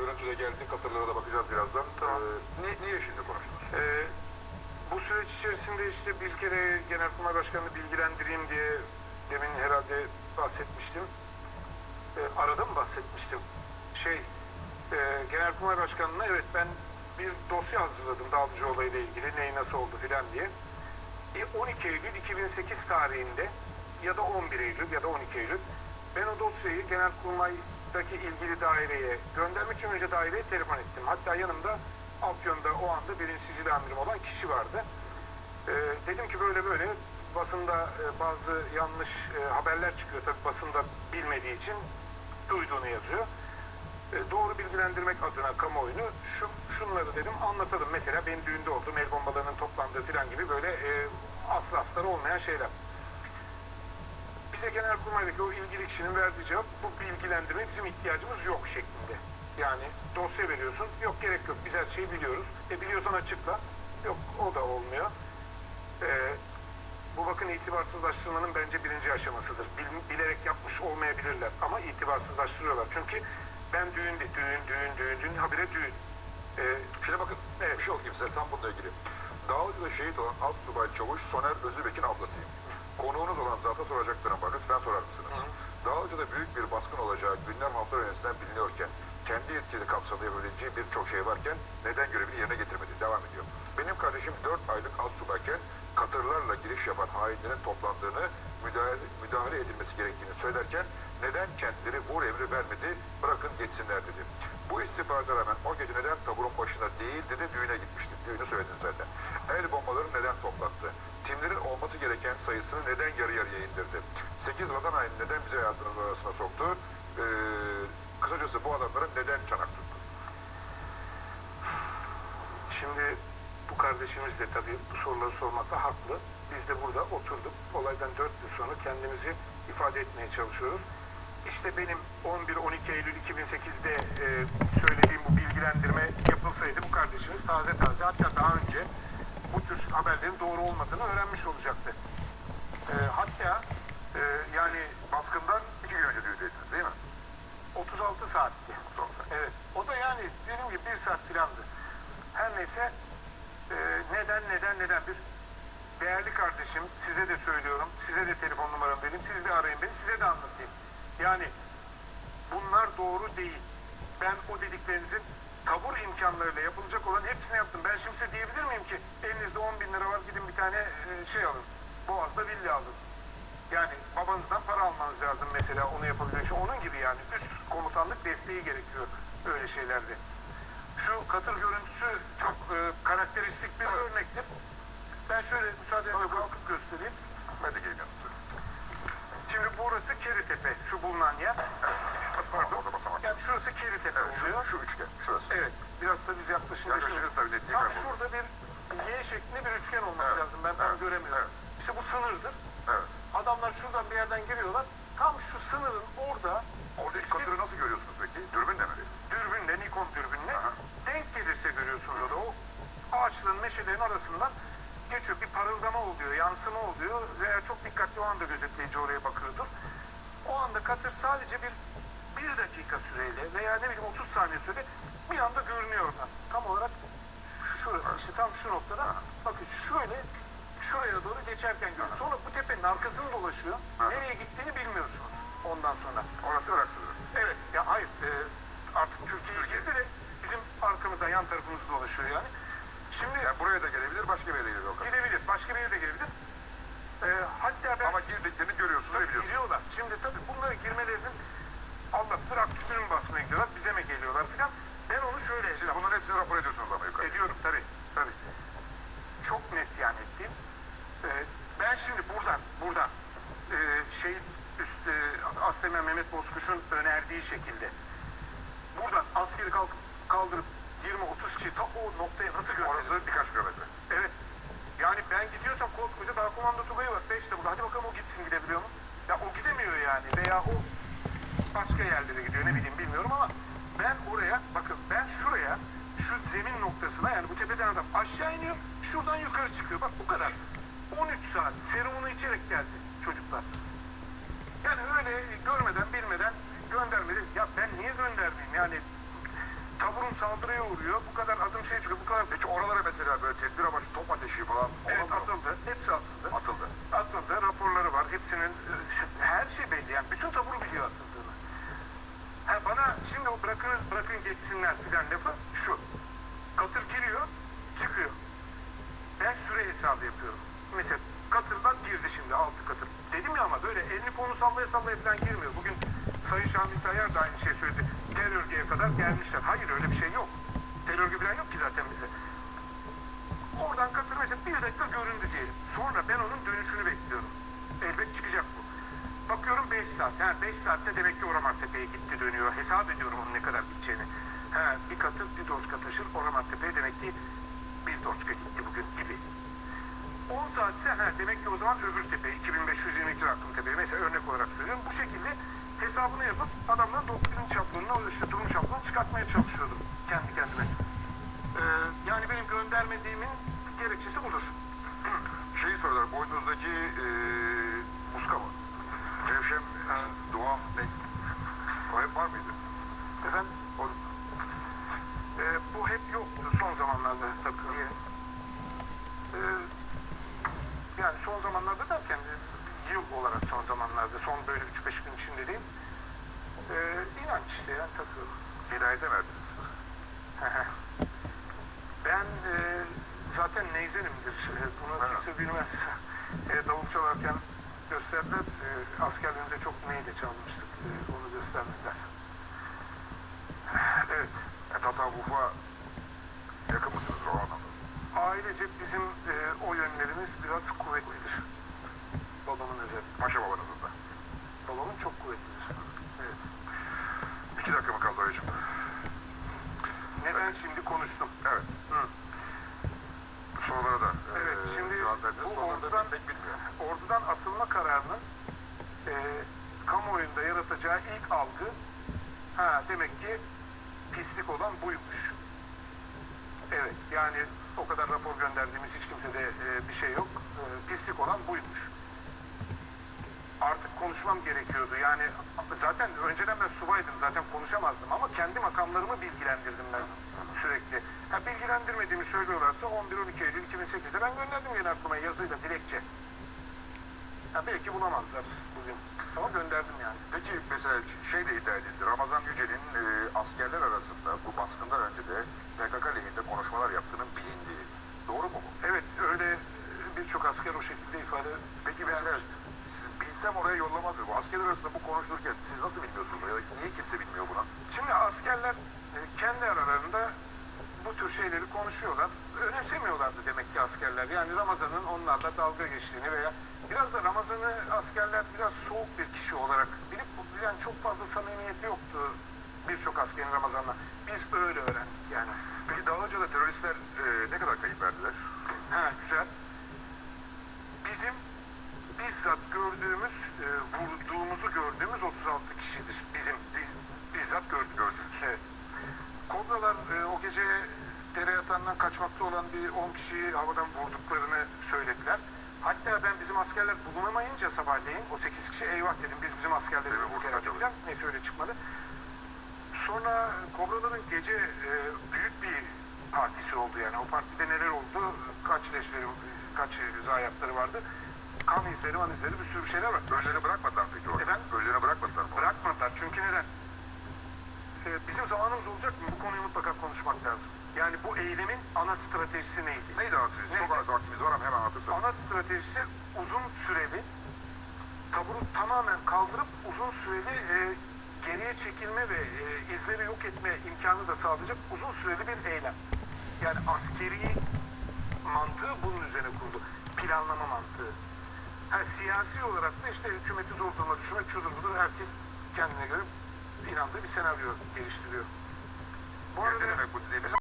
görüntüde geldi. Katırlara da bakacağız birazdan. Tamam. Ee, ni- niye şimdi konuştunuz? Ee, bu süreç içerisinde işte bir kere Genelkurmay Başkanı'nı bilgilendireyim diye demin herhalde bahsetmiştim. Ee, arada mı bahsetmiştim? Şey, e, Genelkurmay Başkanı'na evet ben bir dosya hazırladım Dağlıcı olayıyla ilgili neyi nasıl oldu filan diye. E, 12 Eylül 2008 tarihinde ya da 11 Eylül ya da 12 Eylül ben o dosyayı Genelkurmay'daki ilgili daireye göndermek için önce daireye telefon ettim. Hatta yanımda Afyon'da o anda birinci sicil amirim olan kişi vardı. E, dedim ki böyle böyle basında e, bazı yanlış e, haberler çıkıyor. Tabii basında bilmediği için duyduğunu yazıyor. E, doğru bilgilendirmek adına kamuoyunu şu, şunları dedim anlatalım. Mesela benim düğünde olduğum el bombalarının toplandığı falan gibi böyle e, aslı astarı olmayan şeyler. Bize Genelkurmay'daki o ilgili kişinin verdiği cevap bu bilgilendirme bizim ihtiyacımız yok şeklinde. Yani dosya veriyorsun, yok gerek yok biz her şeyi biliyoruz. E biliyorsan açıkla. Yok o da olmuyor. E, bu bakın itibarsızlaştırmanın bence birinci aşamasıdır. Bil- bilerek yapmış olmayabilirler ama itibarsızlaştırıyorlar. Çünkü ben düğün, düğün, düğün, düğün, düğün, habire düğün. Ee, Şimdi bakın Evet. bir şey okuyayım size tam bununla ilgili. Dağlıcı'da şehit olan Assubay Çavuş Soner Özübek'in ablasıyım. Konuğunuz olan zata soracaklarım var. Lütfen sorar mısınız? Dağlıcı'da büyük bir baskın olacağı günler hafta öncesinden biliniyorken kendi yetkili kapsamda yapabileceği birçok şey varken neden görevini yerine getirmedi? Devam ediyor. Benim kardeşim 4 aylık Assubayken katırlarla giriş yapan hainlerin toplandığını müdahale, müdahale edilmesi gerektiğini söylerken neden kendileri vur emri vermedi bırakın geçsinler dedi. Bu istihbarata rağmen o gece neden taburun başında değil dedi düğüne gitmişti. Düğünü söyledin zaten. El bombaları neden toplattı? Timlerin sayısını neden yarı yarıya indirdi? 8 vatan haini neden bizi hayatınız arasına soktu? Ee, kısacası bu adamların neden çanak tuttu? Şimdi bu kardeşimiz de tabii bu soruları sormakta haklı. Biz de burada oturduk. Olaydan 4 yıl sonra kendimizi ifade etmeye çalışıyoruz. İşte benim 11-12 Eylül 2008'de e, söylediğim bu bilgilendirme yapılsaydı bu kardeşimiz taze taze hatta daha önce bu tür haberlerin doğru olmadığını öğrenmiş olacaktı. E, hatta e, yani Baskından iki gün önce düğündeydiniz değil mi? 36 saatti. Evet. O da yani dediğim gibi bir saat filandı. Her neyse e, neden neden neden bir değerli kardeşim size de söylüyorum. Size de telefon numaramı vereyim. Siz de arayın beni. Size de anlatayım. Yani bunlar doğru değil. Ben o dediklerinizin tabur imkanlarıyla yapılacak olan hepsini yaptım. Ben şimdi size diyebilir miyim ki elinizde 10 bin lira var gidin bir tane e, şey alın. Boğaz'da villa alın. Yani babanızdan para almanız lazım mesela onu yapabilmek için. Onun gibi yani üst komutanlık desteği gerekiyor öyle şeylerde. Şu katır görüntüsü çok e, karakteristik bir örnektir. Ben şöyle müsaadenizle kalkıp göstereyim. Geleyim yanınıza. Şimdi burası Keritepe, şu bulunan yer. Pardon. Orada basamak. Yani şurası Keritepe Evet, oluyor. şu, şu üçgen, şurası. Evet, biraz da biz yaklaşınca şu- tabii netliği Tam şurada bir Y şeklinde bir üçgen olması Evet, lazım. Ben tam evet, göremiyorum. evet. İşte bu sınırdır. Adamlar şuradan bir yerden giriyorlar. Tam şu sınırın orada Orada hiç hiçbir katırı nasıl görüyorsunuz peki? Dürbünle mi? dürbünle, Nikon dürbünle Aha. denk gelirse görüyorsunuz o da. O ağaçların, meşelerin arasından geçiyor. Bir parıldama oluyor, yansıma oluyor veya çok dikkatli o anda gözetleyici oraya bakıyordur. O anda katır sadece bir bir dakika süreyle veya ne bileyim 30 saniye süreyle bir anda görünüyor oradan. Tam olarak şurası işte tam şu noktada. Bakın şöyle şuraya doğru geçerken görüyorsunuz. Sonra bu tepenin arkasını dolaşıyor. Nereye gittiğini bilmiyorsunuz ondan sonra. Orası Irak sınırı. Evet, ya hayır, e, artık Türkiye'ye girdi de bizim arkamızdan, yan tarafımızda dolaşıyor yani. Şimdi Yani buraya da gelebilir, başka bir yere de gelebilir gidebilir, başka bir yere de gelebilir. E, hatta ben Ama girdiklerini görüyorsunuz tabii biliyorsunuz. giriyorlar. Şimdi tabii bunlara girmelerinin Allah Irak tütünü mü basmaya gidiyorlar, bize mi geliyorlar filan. Ben onu şöyle Siz hesap bunların hepsini rapor ediyorsunuz ama yukarı. ediyorum tabii, tabii. Çok net yani ettiğim. Şimdi buradan, buradan e, şey üst, e, Aslema Mehmet Bozkuş'un önerdiği şekilde buradan askeri kalk, kaldırıp 20-30 kişi ta o noktaya nasıl gönderir? Orası birkaç kilometre. Evet. Yani ben gidiyorsam koskoca dağ komando tugayı var. Beş de burada. Hadi bakalım o gitsin gidebiliyor mu? Ya o gidemiyor yani. Veya o başka yerlere gidiyor ne bileyim bilmiyorum ama ben oraya bakın ben şuraya şu zemin noktasına yani bu tepeden adam aşağı iniyor şuradan yukarı çıkıyor. Bak bu kadar. 13 saat serumunu içerek geldi çocuklar. Yani öyle görmeden bilmeden göndermedi. Ya ben niye göndermeyeyim yani takım saldırıya uğruyor. Bu kadar adım şey çıkıyor. Bu kadar Peki oralara mesela böyle tedbir amaçlı top ateşi falan Evet atıldı. Hepsi atıldı. Atıldı. Atıldı. Raporları var. Hepsinin e, şey- her şey belli. Yani bütün taburu biliyor atıldığını. Ha, bana şimdi o bırakın, bırakın geçsinler filan lafı şu. Katır giriyor, çıkıyor. Ben süre hesabı yapıyorum. Mesela girdi şimdi altı katır. Dedim ya ama böyle elini kolunu sallaya sallaya falan girmiyor. Bugün Sayın Şamil Tayyar da aynı şey söyledi. Terörgeye kadar gelmişler. Hayır öyle bir şey yok. Terörgü falan yok ki zaten bize. Oradan katır mesela bir dakika göründü diyelim. Sonra ben onun dönüşünü bekliyorum. Elbet çıkacak bu. Bakıyorum 5 saat. Ha 5 saatse demek ki Oramartepe'ye gitti dönüyor. Hesap ediyorum onun ne kadar gideceğini. Ha bir katır bir doçka taşır Oramartepe'ye demek ki bir doçka gitti bugün gibi. 10 saatse ha demek ki o zaman öbür tepe 2522 rakım tepe mesela örnek olarak söylüyorum. Bu şekilde hesabını yapıp adamların doktrin o işte durum şablonunu çıkartmaya çalışıyordum son zamanlarda derken e, yıl olarak son zamanlarda son böyle 3-5 gün içinde değil. Ee, inanç işte yani takıyorum. hidayete mi erdiniz? Ben e, zaten neyzenimdir. E, bunu Evet. kimse bilmez. E, davul çalarken gösterdiler. E, askerliğimizde çok neyde çalmıştık. E, onu göstermediler. Evet. E, tasavvufa yakın mısınızdır o anlamda? Ailece bizim e, o yönlerimiz biraz kuvvetlidir. Babamın özellikle. Paşa babanızın da. Babamın çok kuvvetlidir. Evet. İki dakika mı kaldı hocam? Neden şimdi konuştum? Evet. Hı. Sorulara da e, Evet, şimdi cevap verdiniz. bu Soruları da ordudan- pek bilmiyor. ordudan atılma kararının e, kamuoyunda yaratacağı ilk algı ha demek ki pislik olan buymuş. Evet yani o kadar rapor gönderdiğimiz hiç kimsede e, bir şey yok. E, pislik olan buymuş. Artık konuşmam gerekiyordu. Yani zaten önceden ben subaydım. Zaten konuşamazdım ama kendi makamlarımı bilgilendirdim ben sürekli. Ha, bilgilendirmediğimi söylüyorlarsa 11-12 Eylül 2008'de ben gönderdim Genelkurmay'a yazıyla, dilekçe. Ha, belki bulamazlar bugün. Ama gönderdim yani. Peki mesela şey de iddia edildi. Ramazan Yücel'in e, askerler arasında bu baskından önce de PKK lehinde konuşmalar yaptığının bilindiği. Doğru mu bu? Evet öyle e, birçok asker o şekilde ifade Peki mesela vermiş. siz, bilsem oraya yollamaz mı? Bu askerler arasında bu konuşulurken siz nasıl bilmiyorsunuz? Ya da niye kimse bilmiyor buna? Şimdi askerler e, kendi aralarında bu tür şeyleri konuşuyorlar. Önemsemiyorlardı demek ki askerler. Yani Ramazan'ın onlarla dalga geçtiğini veya biraz da Ramazan'ı askerler biraz soğuk bir kişi olarak bilip yani çok fazla samimiyeti yoktu birçok askerin Ramazan'la. Biz öyle öğrendik yani. Peki Dağlıca'da teröristler e, ne kadar kayıp verdiler? Ha güzel. Bizim bizzat gördüğümüz, e, vurduğumuzu gördüğümüz 36 kişidir. Bizim biz, bizzat gördük. Gördük. Evet. Kobralar e, o gece dere yatağından kaçmakta olan bir 10 kişiyi havadan vurduklarını söylediler. Hatta ben bizim askerler bulunamayınca sabahleyin o 8 kişi eyvah dedim biz bizim askerleri vurduk falan. Neyse öyle çıkmadı. Sonra Kobraların gece e, büyük bir partisi oldu yani. O partide neler oldu? Kaç leşleri, kaç zayiatları vardı? Kan izleri, man izleri bir sürü şeyler var. Ölülerini bırakmadılar peki orada? Efendim? Ölülerini? Bırakmadılar. Çünkü neden? Ee, bizim zamanımız olacak mı? Bu konuyu mutlaka konuşmak lazım. Yani bu eylemin ana stratejisi neydi? Neydi anlatıyorsunuz? Çok Neydi? az vaktimiz var ama hemen anlatırsanız. Ana stratejisi uzun süreli taburu tamamen kaldırıp uzun süreli e, geriye çekilme ve e, izleri yok etme imkanı da sağlayacak uzun süreli bir eylem. Yani askeri mantığı bunun üzerine kurulu. Planlama mantığı. Ha, siyasi olarak da işte hükümeti zor duruma düşürmek şudur budur. Herkes kendine göre inandığı bir senaryo geliştiriyor. Bu Ne arada demek bu dediğiniz?